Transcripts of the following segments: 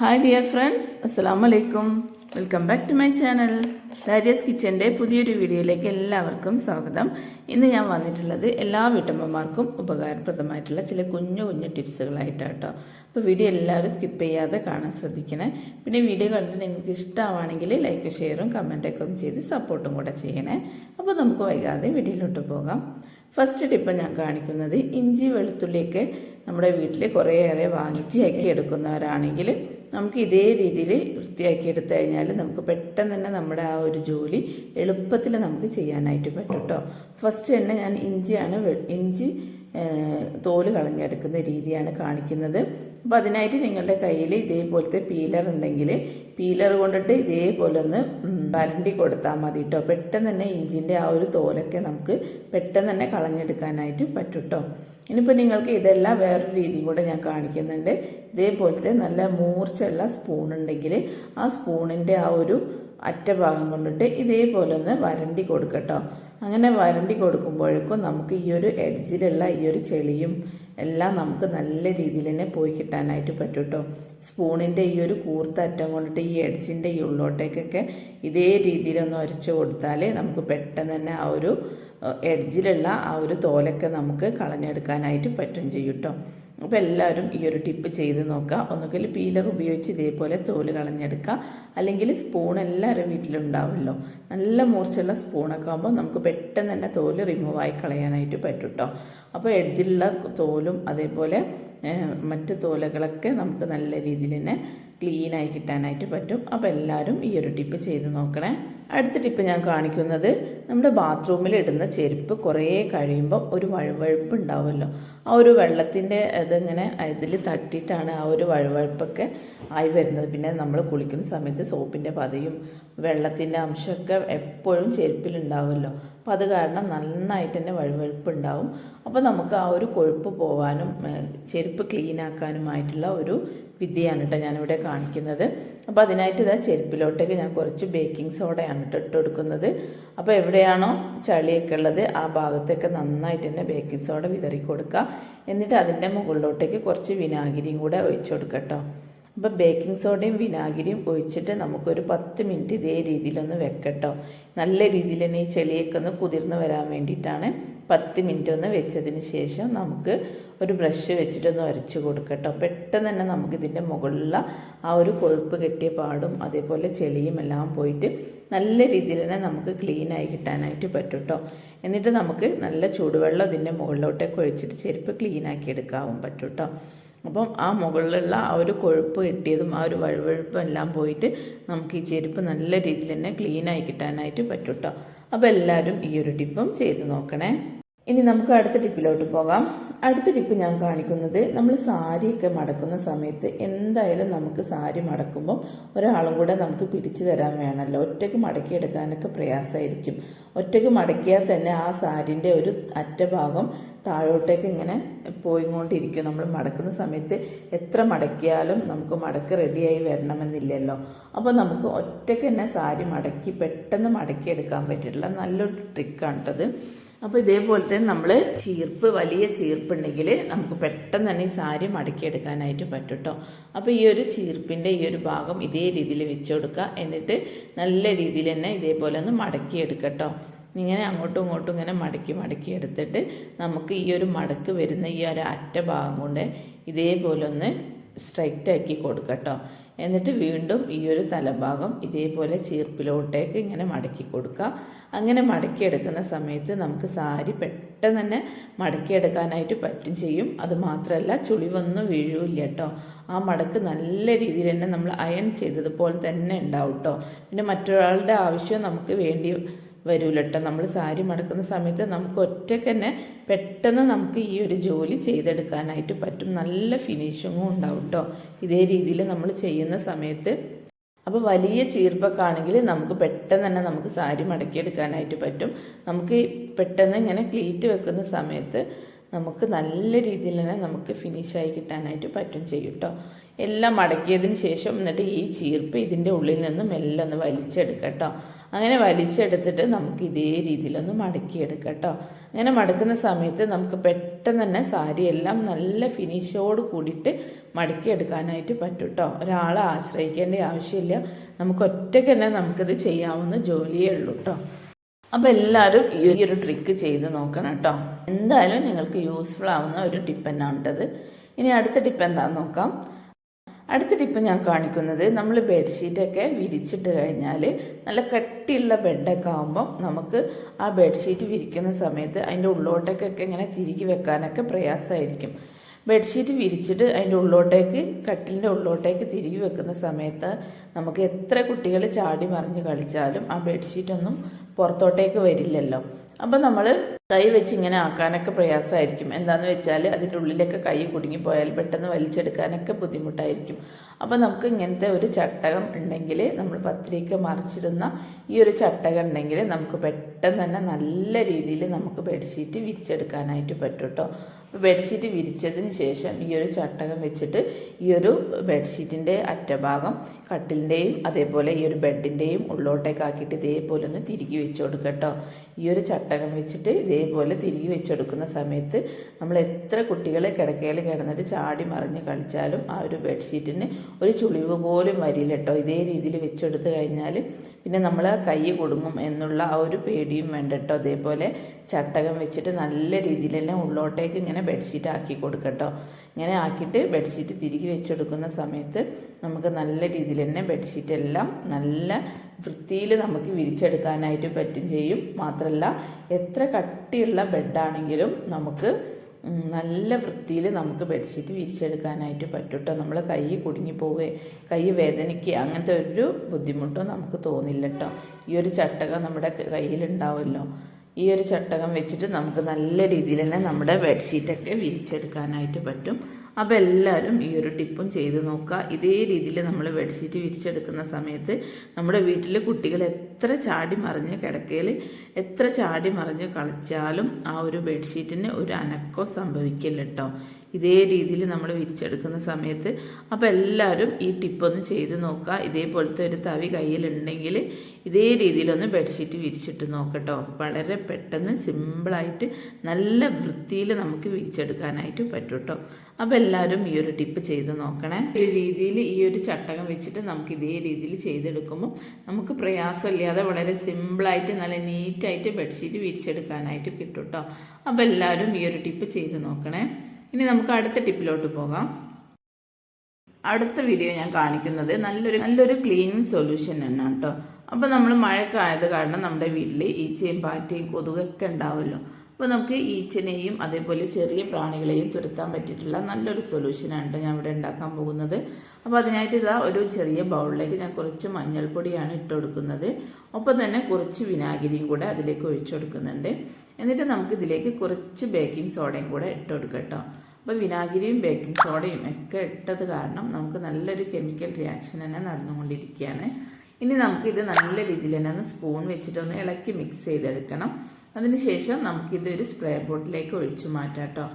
Hi dear friends അസ്സാം വലൈക്കും welcome back to my channel Darius കിച്ചന്റെ പുതിയൊരു വീഡിയോയിലേക്ക് എല്ലാവർക്കും സ്വാഗതം. ഇന്ന് ഞാൻ വന്നിട്ടുള്ളത് എല്ലാ വീട്ടമ്മമാർക്കും ഉപകാരപ്രദമായിട്ടുള്ള ചില കുഞ്ഞു കുഞ്ഞു ടിപ്സുകളായിട്ടാണ് കേട്ടോ അപ്പോൾ വീഡിയോ എല്ലാവരും സ്കിപ്പ് ചെയ്യാതെ കാണാൻ ശ്രദ്ധിക്കണേ. പിന്നെ വീഡിയോ കണ്ടിട്ട് നിങ്ങൾക്ക് ഇഷ്ടമാണെങ്കിൽ ലൈക്ക് ഷെയറും കമന്റൊക്കെ ഒന്ന് ചെയ്ത് സപ്പോർട്ടും കൂടെ ചെയ്യണേ. അപ്പോൾ നമുക്ക് വൈകാതെ വീഡിയോയിലോട്ട് പോകാം. ഫസ്റ്റ് ടിപ്പ് ഞാൻ കാണിക്കുന്നത് ഇഞ്ചി വെളുത്തുള്ളിയൊക്കെ നമ്മുടെ വീട്ടിൽ കുറേയേറെ വാങ്ങിച്ചാക്കി എടുക്കുന്നവരാണെങ്കിൽ നമുക്ക് ഇതേ രീതിയിൽ വൃത്തിയാക്കി എടുത്തു കഴിഞ്ഞാൽ നമുക്ക് പെട്ടെന്ന് തന്നെ നമ്മുടെ ആ ഒരു ജോലി എളുപ്പത്തിൽ നമുക്ക് ചെയ്യാനായിട്ട് പറ്റും കേട്ടോ. ഫസ്റ്റ് തന്നെ ഞാൻ ഇഞ്ചിയാണ് ഇഞ്ചി തോൽ കളഞ്ഞെടുക്കുന്ന രീതിയാണ് കാണിക്കുന്നത്. അപ്പോൾ അതിനായിട്ട് നിങ്ങളുടെ കയ്യിൽ ഇതേപോലത്തെ പീലർ ഉണ്ടെങ്കിൽ പീലർ കൊണ്ടിട്ട് ഇതേപോലെ ഒന്ന് വരണ്ടി കൊടുത്താൽ മതി കേട്ടോ. പെട്ടെന്ന് തന്നെ ഇഞ്ചിന്റെ ആ ഒരു തോലൊക്കെ നമുക്ക് പെട്ടെന്ന് തന്നെ കളഞ്ഞെടുക്കാനായിട്ട് പറ്റും കേട്ടോ. ഇനിയിപ്പോൾ നിങ്ങൾക്ക് ഇതെല്ലാം വേറൊരു രീതിയും കൂടെ ഞാൻ കാണിക്കുന്നുണ്ട്. ഇതേപോലത്തെ നല്ല മൂർച്ചയുള്ള സ്പൂൺ ഉണ്ടെങ്കിൽ ആ സ്പൂണിന്റെ ആ ഒരു അറ്റ ഭാഗം കൊണ്ടിട്ട് ഇതേപോലെ ഒന്ന് വരണ്ടി കൊടുക്കട്ടോ. അങ്ങനെ വരണ്ടി കൊടുക്കുമ്പോഴേക്കും നമുക്ക് ഈ ഒരു എഡ്ജിലുള്ള ഈ ഒരു ചെളിയും എല്ലാം നമുക്ക് നല്ല രീതിയിൽ തന്നെ പോയി കിട്ടാനായിട്ട് പറ്റും കേട്ടോ സ്പൂണിന്റെ ഈ ഒരു കൂർത്ത അറ്റം കൊണ്ടിട്ട് ഈ എഡ്ജിന്റെ ഈ ഉള്ളോട്ടേക്കൊക്കെ ഇതേ രീതിയിലൊന്ന് ഒരച്ച് കൊടുത്താൽ നമുക്ക് പെട്ടെന്ന് തന്നെ ആ ഒരു എഡ്ജിലുള്ള ആ ഒരു തോലൊക്കെ നമുക്ക് കളഞ്ഞെടുക്കാനായിട്ട് പറ്റും ചെയ്യും കേട്ടോ അപ്പോൾ എല്ലാവരും ഈ ഒരു ടിപ്പ് ചെയ്ത് നോക്കുക ഒന്നുകിൽ പീലർ ഉപയോഗിച്ച് ഇതേപോലെ തോൽ കളഞ്ഞെടുക്കുക അല്ലെങ്കിൽ സ്പൂൺ എല്ലാവരും വീട്ടിലുണ്ടാവുമല്ലോ നല്ല മൂർച്ചയുള്ള സ്പൂണൊക്കെ ആകുമ്പോൾ നമുക്ക് പെട്ടെന്ന് തന്നെ തോൽ റിമൂവ് ആയി കളയാനായിട്ട് പറ്റും കേട്ടോ അപ്പോൾ എഡ്ജിലുള്ള തോലും അതേപോലെ മറ്റ് തോലകളൊക്കെ നമുക്ക് നല്ല രീതിയിൽ തന്നെ ക്ലീനായി കിട്ടാനായിട്ട് പറ്റും. അപ്പോൾ എല്ലാവരും ഈ ഒരു ടിപ്പ് ചെയ്ത് നോക്കണേ. അടുത്ത ടിപ്പ് ഞാൻ കാണിക്കുന്നത് നമ്മുടെ ബാത്റൂമിൽ ഇടുന്ന ചെരുപ്പ് കുറേ കഴിയുമ്പം ഒരു വഴുവഴുപ്പ് ഉണ്ടാവുമല്ലോ ആ ഒരു വെള്ളത്തിന്റെ ഇതിങ്ങനെ ഇതിൽ തട്ടിയിട്ടാണ് ആ ഒരു വഴുവഴുപ്പൊക്കെ ആയി വരുന്നത്. പിന്നെ നമ്മൾ കുളിക്കുന്ന സമയത്ത് സോപ്പിന്റെ പതയും വെള്ളത്തിന്റെ അംശമൊക്കെ എപ്പോഴും ചെരുപ്പിലുണ്ടാവുമല്ലോ. അപ്പോൾ അത് കാരണം നന്നായിട്ട് തന്നെ വഴുവഴുപ്പ് ഉണ്ടാവും അപ്പോൾ നമുക്ക് ആ ഒരു കൊഴുപ്പ് പോവാനും ചെരുപ്പ് ക്ലീൻ ആക്കാനുമായിട്ടുള്ള ഒരു വിദ്യയാണ് കേട്ടോ ഞാനിവിടെ കാണിക്കുന്നത്. അപ്പോൾ അതിനായിട്ട് ഇതാ ചെരുപ്പിലോട്ടേക്ക് ഞാൻ കുറച്ച് ബേക്കിംഗ് സോഡയാണ് കേട്ടോ ഇട്ട് കൊടുക്കുന്നത് അപ്പോൾ എവിടെയാണോ ചളിയൊക്കെ ഉള്ളത് ആ ഭാഗത്തേക്ക് നന്നായിട്ട് തന്നെ ബേക്കിംഗ് സോഡ വിതറി കൊടുക്കുക എന്നിട്ട് അതിന്റെ മുകളിലോട്ടേക്ക് കുറച്ച് വിനാഗിരിയും കൂടെ ഒഴിച്ചു കൊടുക്കുക കേട്ടോ അപ്പോൾ ബേക്കിംഗ് സോഡയും വിനാഗിരിയും ഒഴിച്ചിട്ട് നമുക്കൊരു പത്ത് മിനിറ്റ് ഇതേ രീതിയിലൊന്ന് വെക്കട്ടോ നല്ല രീതിയിൽ തന്നെ ഈ ചെളിയൊക്കെ ഒന്ന് കുതിർന്ന് വരാൻ വേണ്ടിയിട്ടാണ് പത്ത് മിനിറ്റ് ഒന്ന് വെച്ചതിന് ശേഷം നമുക്ക് ഒരു ബ്രഷ് വെച്ചിട്ടൊന്ന് വരച്ച് കൊടുക്കട്ടോ. പെട്ടെന്ന് തന്നെ നമുക്കിതിന്റെ മുകളിലുള്ള ആ ഒരു കൊഴുപ്പ് കെട്ടിയ പാടും അതേപോലെ ചെളിയും എല്ലാം പോയിട്ട് നല്ല രീതിയിൽ തന്നെ നമുക്ക് ക്ലീനായി കിട്ടാനായിട്ട് പറ്റും കേട്ടോ എന്നിട്ട് നമുക്ക് നല്ല ചൂടുവെള്ളം ഇതിന്റെ മുകളിലോട്ടേക്ക് ഒഴിച്ചിട്ട് ചെരുപ്പ് ക്ലീനാക്കി എടുക്കാവും പറ്റും കേട്ടോ അപ്പം ആ മുകളിലുള്ള ആ ഒരു കൊഴുപ്പ് കിട്ടിയതും ആ ഒരു വഴുവഴുപ്പും എല്ലാം പോയിട്ട് നമുക്ക് ഈ ചെരുപ്പ് നല്ല രീതിയിൽ തന്നെ ക്ലീനായി കിട്ടാനായിട്ട് പറ്റും കേട്ടോ അപ്പോൾ എല്ലാവരും ഈ ഒരു ടിപ്പും ചെയ്ത് നോക്കണേ. ഇനി നമുക്ക് അടുത്ത ടിപ്പിലോട്ട് പോകാം. അടുത്ത ടിപ്പ് ഞാൻ കാണിക്കുന്നത് നമ്മൾ സാരിയൊക്കെ മടക്കുന്ന സമയത്ത് എന്തായാലും നമുക്ക് സാരി മടക്കുമ്പോൾ ഒരാളും കൂടെ നമുക്ക് പിടിച്ചു തരാൻ വേണമല്ലോ. ഒറ്റയ്ക്ക് മടക്കിയെടുക്കാനൊക്കെ പ്രയാസമായിരിക്കും. ഒറ്റയ്ക്ക് മടക്കിയാൽ തന്നെ ആ സാരിന്റെ ഒരു അറ്റഭാഗം താഴോട്ടേക്ക് ഇങ്ങനെ പോയിക്കൊണ്ടിരിക്കും. നമ്മൾ മടക്കുന്ന സമയത്ത് എത്ര മടക്കിയാലും നമുക്ക് മടക്ക് റെഡിയായി വരണമെന്നില്ലല്ലോ. അപ്പോൾ നമുക്ക് ഒറ്റയ്ക്ക് തന്നെ സാരി മടക്കി പെട്ടെന്ന് മടക്കിയെടുക്കാൻ പറ്റിയിട്ടുള്ള നല്ലൊരു ട്രിക്കാണ് കേട്ടത് അപ്പോൾ ഇതേപോലെ തന്നെ നമ്മൾ ചീർപ്പ് വലിയ ചീർപ്പുണ്ടെങ്കിൽ നമുക്ക് പെട്ടെന്ന് തന്നെ ഈ സാരി മടക്കിയെടുക്കാനായിട്ട് പറ്റും കേട്ടോ അപ്പോൾ ഈ ഒരു ചീർപ്പിന്റെ ഈ ഒരു ഭാഗം ഇതേ രീതിയിൽ വെച്ച് കൊടുക്കുക എന്നിട്ട് നല്ല രീതിയിൽ തന്നെ ഇതേപോലെ ഒന്ന് മടക്കിയെടുക്കട്ടോ. ഇങ്ങനെ അങ്ങോട്ടും ഇങ്ങോട്ടും ഇങ്ങനെ മടക്കി മടക്കി എടുത്തിട്ട് നമുക്ക് ഈ ഒരു മടക്ക് വരുന്ന ഈ ഒരു അറ്റ ഭാഗം കൊണ്ട് ഇതേപോലെ ഒന്ന് സ്ട്രൈറ്റ് ആക്കി കൊടുക്കട്ടോ. എന്നിട്ട് വീണ്ടും ഈ ഒരു തലഭാഗം ഇതേപോലെ ചീർപ്പിലോട്ടേക്ക് ഇങ്ങനെ മടക്കി കൊടുക്കുക. അങ്ങനെ മടക്കിയെടുക്കുന്ന സമയത്ത് നമുക്ക് സാരി പെട്ടെന്ന് തന്നെ മടക്കിയെടുക്കാനായിട്ട് പറ്റും ചെയ്യും. അത് മാത്രമല്ല ചുളിവൊന്നും വീഴില്ല കേട്ടോ. ആ മടക്ക് നല്ല രീതിയിൽ തന്നെ നമ്മൾ അയൺ ചെയ്തതുപോലെ തന്നെ ഉണ്ടാവും കേട്ടോ. പിന്നെ മറ്റൊരാളുടെ ആവശ്യം നമുക്ക് വേണ്ടി വരൂല കേട്ടോ നമ്മൾ സാരി മടക്കുന്ന സമയത്ത് നമുക്ക് ഒറ്റയ്ക്ക് തന്നെ പെട്ടെന്ന് നമുക്ക് ഈ ഒരു ജോലി ചെയ്തെടുക്കാനായിട്ട് പറ്റും. നല്ല ഫിനിഷിങ്ങും ഉണ്ടാവും കേട്ടോ ഇതേ രീതിയിൽ നമ്മൾ ചെയ്യുന്ന സമയത്ത്. അപ്പോൾ വലിയ ചീർപ്പൊക്കെ ആണെങ്കിൽ നമുക്ക് പെട്ടെന്ന് തന്നെ നമുക്ക് സാരി മടക്കിയെടുക്കാനായിട്ട് പറ്റും. നമുക്ക് പെട്ടെന്ന് ഇങ്ങനെ ക്ലീറ്റ് വെക്കുന്ന സമയത്ത് നമുക്ക് നല്ല രീതിയിൽ തന്നെ നമുക്ക് ഫിനിഷായി കിട്ടാനായിട്ട് പറ്റും ചെയ്യും കേട്ടോ എല്ലാം മടക്കിയതിന് ശേഷം എന്നിട്ട് ഈ ചീർപ്പ് ഇതിന്റെ ഉള്ളിൽ നിന്ന് മെല്ലെ ഒന്ന് വലിച്ചെടുക്കുക കേട്ടോ അങ്ങനെ വലിച്ചെടുത്തിട്ട് നമുക്ക് ഇതേ രീതിയിലൊന്ന് മടക്കിയെടുക്കട്ടോ കേട്ടോ അങ്ങനെ മടക്കുന്ന സമയത്ത് നമുക്ക് പെട്ടെന്ന് തന്നെ സാരി എല്ലാം നല്ല ഫിനിഷോട് കൂടിയിട്ട് മടക്കിയെടുക്കാനായിട്ട് പറ്റും കേട്ടോ ഒരാളെ ആശ്രയിക്കേണ്ട ആവശ്യമില്ല. നമുക്ക് ഒറ്റയ്ക്ക് തന്നെ നമുക്കിത് ചെയ്യാവുന്ന ജോലിയേ ഉള്ളൂ കേട്ടോ അപ്പോൾ എല്ലാവരും ഈ ഒരു ട്രിക്ക് ചെയ്ത് നോക്കണം കേട്ടോ എന്തായാലും നിങ്ങൾക്ക് യൂസ്ഫുൾ ആവുന്ന ഒരു ടിപ്പ് തന്നെ ഇനി അടുത്ത ടിപ്പ് എന്താണെന്ന് നോക്കാം. അടുത്ത ടിപ്പ് ഞാൻ കാണിക്കുന്നത് നമ്മൾ ബെഡ്ഷീറ്റൊക്കെ വിരിച്ചിട്ട് കഴിഞ്ഞാൽ നല്ല കട്ടിയുള്ള ബെഡൊക്കെ ആകുമ്പോൾ നമുക്ക് ആ ബെഡ്ഷീറ്റ് വിരിക്കുന്ന സമയത്ത് അതിന്റെ ഉള്ളോട്ടേക്കൊക്കെ ഇങ്ങനെ തിരികെ വെക്കാനൊക്കെ പ്രയാസമായിരിക്കും. ബെഡ്ഷീറ്റ് വിരിച്ചിട്ട് അതിന്റെ ഉള്ളോട്ടേക്ക് കട്ടിലിന്റെ ഉള്ളോട്ടേക്ക് തിരികെ വെക്കുന്ന സമയത്ത് നമുക്ക് എത്ര കുട്ടികൾ ചാടി മറിഞ്ഞ് കളിച്ചാലും ആ ബെഡ്ഷീറ്റൊന്നും പുറത്തോട്ടേക്ക് വരില്ലല്ലോ. അപ്പോൾ നമ്മൾ കൈ വെച്ച് ഇങ്ങനെ ആക്കാനൊക്കെ പ്രയാസമായിരിക്കും. എന്താണെന്ന് വെച്ചാൽ അതിന്റെ ഉള്ളിലൊക്കെ കൈ കുടുങ്ങിപ്പോയാൽ പെട്ടെന്ന് വലിച്ചെടുക്കാനൊക്കെ ബുദ്ധിമുട്ടായിരിക്കും. അപ്പോൾ നമുക്ക് ഇങ്ങനത്തെ ഒരു ചട്ടകം ഉണ്ടെങ്കിൽ നമ്മൾ പത്തിരിക്ക് മറിച്ചിടുന്ന ഈ ഒരു ചട്ടകം ഉണ്ടെങ്കിൽ നമുക്ക് പെട്ടെന്ന് തന്നെ നല്ല രീതിയിൽ നമുക്ക് ബെഡ്ഷീറ്റ് വിരിച്ചെടുക്കാനായിട്ട് പറ്റും കേട്ടോ ബെഡ്ഷീറ്റ് വിരിച്ചതിന് ശേഷം ഈ ഒരു ചട്ടകം വെച്ചിട്ട് ഈ ഒരു ബെഡ്ഷീറ്റിന്റെ അറ്റഭാഗം കട്ടിലിന്റെയും അതേപോലെ ഈ ഒരു ബെഡിന്റെയും ഉള്ളോട്ടേക്ക് ആക്കിയിട്ട് ഇതേപോലെ ഒന്ന് തിരികെ വെച്ച് കേട്ടോ. ഈ ഒരു ചട്ടകം വെച്ചിട്ട് ഇതേപോലെ തിരികെ വെച്ചെടുക്കുന്ന സമയത്ത് നമ്മൾ എത്ര കുട്ടികൾ കിടക്കയിൽ കിടന്നിട്ട് ചാടി മറിഞ്ഞ് കളിച്ചാലും ആ ഒരു ബെഡ്ഷീറ്റിന് ഒരു ചുളിവ് പോലും വരില്ല കേട്ടോ. ഇതേ രീതിയിൽ വെച്ചെടുത്ത് കഴിഞ്ഞാൽ പിന്നെ നമ്മൾ കൈ കൊടുങ്ങും എന്നുള്ള ആ ഒരു പേടിയും വേണ്ട കേട്ടോ. അതേപോലെ ചട്ടകം വെച്ചിട്ട് നല്ല രീതിയിൽ തന്നെ ഉള്ളോട്ടേക്ക് ഇങ്ങനെ ബെഡ്ഷീറ്റ് ആക്കി കൊടുക്കട്ടോ. ഇങ്ങനെ ആക്കിയിട്ട് ബെഡ്ഷീറ്റ് തിരികെ വെച്ചെടുക്കുന്ന സമയത്ത് നമുക്ക് നല്ല രീതിയിൽ തന്നെ ബെഡ്ഷീറ്റ് എല്ലാം നല്ല വൃത്തിയിൽ നമുക്ക് വിരിച്ചെടുക്കാനായിട്ട് പറ്റും ചെയ്യും. മാത്രമല്ല എത്ര കട്ടിയുള്ള ബെഡാണെങ്കിലും നമുക്ക് നല്ല വൃത്തിയിൽ നമുക്ക് ബെഡ്ഷീറ്റ് വിരിച്ചെടുക്കാനായിട്ട് പറ്റും കേട്ടോ നമ്മൾ കൈ കുടുങ്ങി പോവേ കൈ വേദനിക്കുക അങ്ങനത്തെ ഒരു ബുദ്ധിമുട്ടോ നമുക്ക് തോന്നില്ല കേട്ടോ ഈ ഒരു ചട്ടകം നമ്മുടെ കയ്യിലുണ്ടാവുമല്ലോ ഈ ഒരു ചട്ടകം വെച്ചിട്ട് നമുക്ക് നല്ല രീതിയിൽ തന്നെ നമ്മുടെ ബെഡ്ഷീറ്റൊക്കെ വിരിച്ചെടുക്കാനായിട്ട് പറ്റും. അപ്പോൾ എല്ലാവരും ഈ ഒരു ടിപ്പും ചെയ്ത് നോക്കുക. ഇതേ രീതിയിൽ നമ്മൾ ബെഡ്ഷീറ്റ് വിരിച്ചെടുക്കുന്ന സമയത്ത് നമ്മുടെ വീട്ടിൽ കുട്ടികൾ എത്ര ചാടി മറിഞ്ഞ് കിടക്കയിൽ എത്ര ചാടി മറിഞ്ഞ് കളിച്ചാലും ആ ഒരു ബെഡ്ഷീറ്റിന് ഒരു അനക്കം സംഭവിക്കില്ല കേട്ടോ ഇതേ രീതിയിൽ നമ്മൾ വിരിച്ചെടുക്കുന്ന സമയത്ത്. അപ്പോൾ എല്ലാവരും ഈ ടിപ്പൊന്ന് ചെയ്ത് നോക്കുക. ഇതേപോലത്തെ ഒരു തവി കയ്യിലുണ്ടെങ്കിൽ ഇതേ രീതിയിലൊന്ന് ബെഡ്ഷീറ്റ് വിരിച്ചിട്ട് നോക്കട്ടോ. വളരെ പെട്ടെന്ന് സിമ്പിളായിട്ട് നല്ല വൃത്തിയിൽ നമുക്ക് വിരിച്ചെടുക്കാനായിട്ട് പറ്റും കേട്ടോ അപ്പോൾ എല്ലാവരും ഈ ഒരു ടിപ്പ് ചെയ്ത് നോക്കണേ. ഈ രീതിയിൽ ഈ ഒരു ചട്ടകം വെച്ചിട്ട് നമുക്ക് ഇതേ രീതിയിൽ ചെയ്തെടുക്കുമ്പോൾ നമുക്ക് പ്രയാസമില്ലാതെ വളരെ സിമ്പിളായിട്ട് നല്ല നീറ്റായിട്ട് ബെഡ്ഷീറ്റ് വിരിച്ചെടുക്കാനായിട്ട് കിട്ടും കേട്ടോ അപ്പോൾ എല്ലാവരും ഈ ഒരു ടിപ്പ് ചെയ്ത് നോക്കണേ. ഇനി നമുക്ക് അടുത്ത ടിപ്പിലോട്ട് പോകാം. അടുത്ത വീഡിയോ ഞാൻ കാണിക്കുന്നത് നല്ലൊരു നല്ലൊരു ക്ലീനിങ് സൊല്യൂഷൻ തന്നെ കേട്ടോ അപ്പോൾ നമ്മൾ മഴക്കായത് കാരണം നമ്മുടെ വീട്ടിൽ ഈച്ചയും പാറ്റയും കൊതുകൊക്കെ ഉണ്ടാവുമല്ലോ അപ്പോൾ നമുക്ക് ഈച്ചനെയും അതേപോലെ ചെറിയ പ്രാണികളെയും തുരത്താൻ പറ്റിയിട്ടുള്ള നല്ലൊരു സൊല്യൂഷനാണ് ഞാൻ ഇവിടെ ഉണ്ടാക്കാൻ പോകുന്നത്. അപ്പോൾ അതിനായിട്ട് ഇതാ ഒരു ചെറിയ ബൗളിലേക്ക് ഞാൻ കുറച്ച് മഞ്ഞൾപ്പൊടിയാണ് ഇട്ട് കൊടുക്കുന്നത്. ഒപ്പം തന്നെ കുറച്ച് വിനാഗിരിയും കൂടെ അതിലേക്ക് ഒഴിച്ചു കൊടുക്കുന്നുണ്ട്. എന്നിട്ട് നമുക്ക് ഇതിലേക്ക് കുറച്ച് ബേക്കിംഗ് സോഡയും കൂടെ ഇട്ട് കൊടുക്കാം കേട്ടോ അപ്പോൾ വിനാഗിരിയും ബേക്കിംഗ് സോഡയും ഒക്കെ ഇട്ടത് കാരണം നമുക്ക് നല്ലൊരു കെമിക്കൽ റിയാക്ഷൻ തന്നെ നടന്നുകൊണ്ടിരിക്കുകയാണ്. ഇനി നമുക്കിത് നല്ല രീതിയിൽ തന്നെ ഒന്ന് സ്പൂൺ വെച്ചിട്ടൊന്ന് ഇളക്കി മിക്സ് ചെയ്തെടുക്കണം. അതിനുശേഷം നമുക്കിതൊരു സ്പ്രേ ബോട്ടിലേക്ക് ഒഴിച്ചു മാറ്റാം കേട്ടോ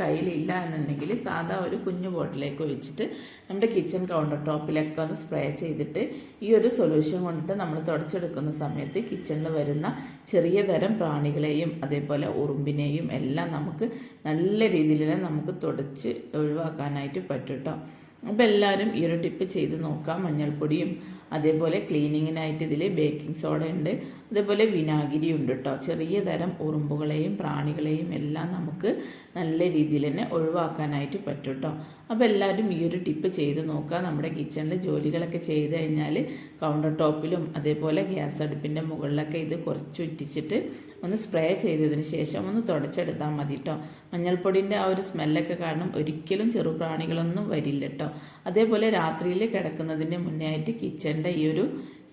കയ്യിലില്ല എന്നുണ്ടെങ്കിൽ സാധാ ഒരു കുഞ്ഞു ബോട്ടിലേക്ക് ഒഴിച്ചിട്ട് നമ്മുടെ കിച്ചൺ കൗണ്ടർ ടോപ്പിലൊക്കെ ഒന്ന് സ്പ്രേ ചെയ്തിട്ട് ഈ ഒരു സൊല്യൂഷൻ കൊണ്ടിട്ട് നമ്മൾ തുടച്ചെടുക്കുന്ന സമയത്ത് കിച്ചണിൽ വരുന്ന ചെറിയ തരം പ്രാണികളെയും അതേപോലെ ഉറുമ്പിനെയും എല്ലാം നമുക്ക് നല്ല രീതിയിൽ നമുക്ക് തുടച്ച് ഒഴിവാക്കാനായിട്ട് പറ്റും കേട്ടോ അപ്പോൾ എല്ലാവരും ഈ ഒരു ടിപ്പ് ചെയ്ത് നോക്കാം. മഞ്ഞൾപ്പൊടിയും അതേപോലെ ക്ലീനിങ്ങിനായിട്ട് ഇതിൽ ബേക്കിംഗ് സോഡ ഉണ്ട്. അതേപോലെ വിനാഗിരി ഉണ്ട് കേട്ടോ ചെറിയ തരം ഉറുമ്പുകളെയും പ്രാണികളെയും എല്ലാം നമുക്ക് നല്ല രീതിയിൽ തന്നെ ഒഴിവാക്കാനായിട്ട് പറ്റും കേട്ടോ അപ്പോൾ എല്ലാവരും ഈ ഒരു ടിപ്പ് ചെയ്ത് നോക്കുക നമ്മുടെ കിച്ചണിൽ ജോലികളൊക്കെ ചെയ്ത് കഴിഞ്ഞാൽ കൗണ്ടർ ടോപ്പിലും അതേപോലെ ഗ്യാസ് അടുപ്പിന്റെ മുകളിലൊക്കെ ഇത് കുറച്ച് ഉറ്റിച്ചിട്ട് ഒന്ന് സ്പ്രേ ചെയ്തതിന് ശേഷം ഒന്ന് തുടച്ചെടുത്താൽ മതി കേട്ടോ മഞ്ഞൾപ്പൊടിന്റെ ആ ഒരു സ്മെല്ലൊക്കെ കാരണം ഒരിക്കലും ചെറുപ്രാണികളൊന്നും വരില്ല കേട്ടോ അതേപോലെ രാത്രിയിൽ കിടക്കുന്നതിന്റെ മുന്നേ ആയിട്ട് കിച്ചണിന്റെ ഈ ഒരു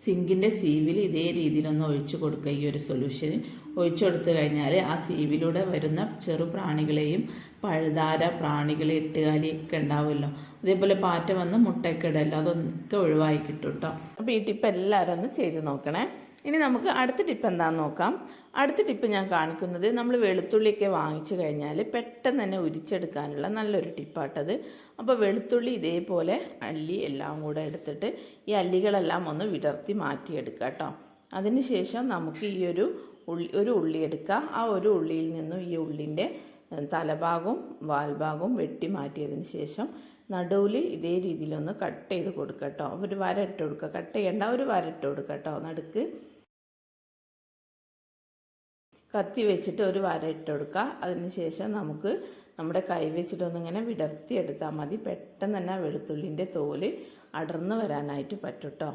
സിങ്കിന്റെ സീവിൽ ഇതേ രീതിയിലൊന്ന് ഒഴിച്ചു കൊടുക്കുക ഈ ഒരു സൊല്യൂഷൻ ഒഴിച്ചു കൊടുത്തു കഴിഞ്ഞാൽ ആ സീവിലൂടെ വരുന്ന ചെറു പ്രാണികളെയും പഴുതാര പ്രാണികൾ എട്ടുകാലിയൊക്കെ ഉണ്ടാവുമല്ലോ. അതേപോലെ പാറ്റ വന്ന് മുട്ടയൊക്കെ ഇടല്ലോ അതൊക്കെ ഒഴിവായി കിട്ടും കേട്ടോ അപ്പോൾ ഈ ടിപ്പ് എല്ലാവരും ഒന്ന് ചെയ്ത് നോക്കണേ. ഇനി നമുക്ക് അടുത്ത ടിപ്പ് എന്താണെന്ന് നോക്കാം. അടുത്ത ടിപ്പ് ഞാൻ കാണിക്കുന്നത് നമ്മൾ വെളുത്തുള്ളിയൊക്കെ വാങ്ങിച്ചു കഴിഞ്ഞാൽ പെട്ടെന്ന് തന്നെ ഉരിച്ചെടുക്കാനുള്ള നല്ലൊരു ടിപ്പാട്ടത്. അപ്പോൾ വെളുത്തുള്ളി ഇതേപോലെ അല്ലി എല്ലാം കൂടെ എടുത്തിട്ട് ഈ അല്ലികളെല്ലാം ഒന്ന് വിടർത്തി മാറ്റിയെടുക്കുക കേട്ടോ അതിനുശേഷം നമുക്ക് ഈ ഒരു ഉള്ളി ഒരു ഉള്ളി എടുക്കുക ആ ഒരു ഉള്ളിയിൽ നിന്നും ഈ ഉള്ളിന്റെ തലഭാഗവും വാൽഭാഗവും വെട്ടി മാറ്റിയതിന് ശേഷം നടുവിൽ ഇതേ രീതിയിലൊന്ന് കട്ട് ചെയ്ത് കൊടുക്കുക കേട്ടോ ഒരു വര ഇട്ട് കൊടുക്കുക. കട്ട് ചെയ്യേണ്ട ഒരു വര ഇട്ട് കൊടുക്കുക നടുക്ക് കത്തി വെച്ചിട്ട് ഒരു വര ഇട്ട് കൊടുക്കുക. അതിന് ശേഷം നമുക്ക് നമ്മുടെ കൈ വെച്ചിട്ടൊന്നിങ്ങനെ വിടർത്തിയെടുത്താൽ മതി. പെട്ടെന്ന് തന്നെ വെളുത്തുള്ളിന്റെ തോൽ അടർന്നു വരാനായിട്ട് പറ്റും കേട്ടോ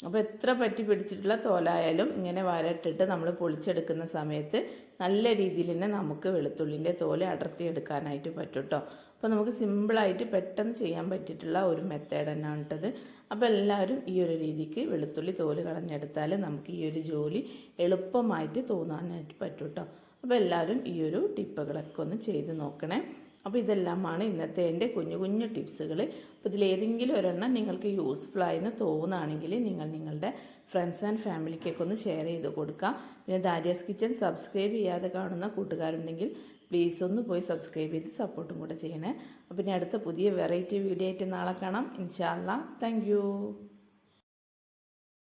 അപ്പോൾ എത്ര പറ്റി പിടിച്ചിട്ടുള്ള തോലായാലും ഇങ്ങനെ വരട്ടിട്ട് നമ്മൾ പൊളിച്ചെടുക്കുന്ന സമയത്ത് നല്ല രീതിയിൽ തന്നെ നമുക്ക് വെളുത്തുള്ളിന്റെ തോൽ അടർത്തിയെടുക്കാനായിട്ട് പറ്റും കേട്ടോ അപ്പോൾ നമുക്ക് സിമ്പിളായിട്ട് പെട്ടെന്ന് ചെയ്യാൻ പറ്റിയിട്ടുള്ള ഒരു മെത്തേഡ് തന്നെയാണ് കേട്ടത് അപ്പോൾ എല്ലാവരും ഈ ഒരു രീതിക്ക് വെളുത്തുള്ളി തോൽ കളഞ്ഞെടുത്താൽ നമുക്ക് ഈ ഒരു ജോലി എളുപ്പമായിട്ട് തോന്നാനായിട്ട് പറ്റും കേട്ടോ അപ്പോൾ എല്ലാവരും ഈ ഒരു ടിപ്പുകളൊക്കെ ഒന്ന് ചെയ്ത് നോക്കണേ. അപ്പോൾ ഇതെല്ലാമാണ് ഇന്നത്തെ എന്റെ കുഞ്ഞു കുഞ്ഞു ടിപ്സുകൾ. അപ്പോൾ ഇതിലേതെങ്കിലും ഒരെണ്ണം നിങ്ങൾക്ക് യൂസ്ഫുൾ ആയെന്ന് തോന്നുകയാണെങ്കിൽ നിങ്ങൾ നിങ്ങളുടെ ഫ്രണ്ട്സ് ആൻഡ് ഫാമിലിക്കൊക്കെ ഒന്ന് ഷെയർ ചെയ്ത് കൊടുക്കുക പിന്നെ ദാരിയാസ് കിച്ചൻ സബ്സ്ക്രൈബ് ചെയ്യാതെ കാണുന്ന കൂട്ടുകാരുണ്ടെങ്കിൽ പ്ലീസ് ഒന്ന് പോയി സബ്സ്ക്രൈബ് ചെയ്ത് സപ്പോർട്ടും കൂടെ ചെയ്യണേ. അപ്പം പിന്നെ അടുത്ത പുതിയ വെറൈറ്റി വീഡിയോ ആയിട്ട് നാളെ കാണാം. ഇൻഷാല്ല താങ്ക്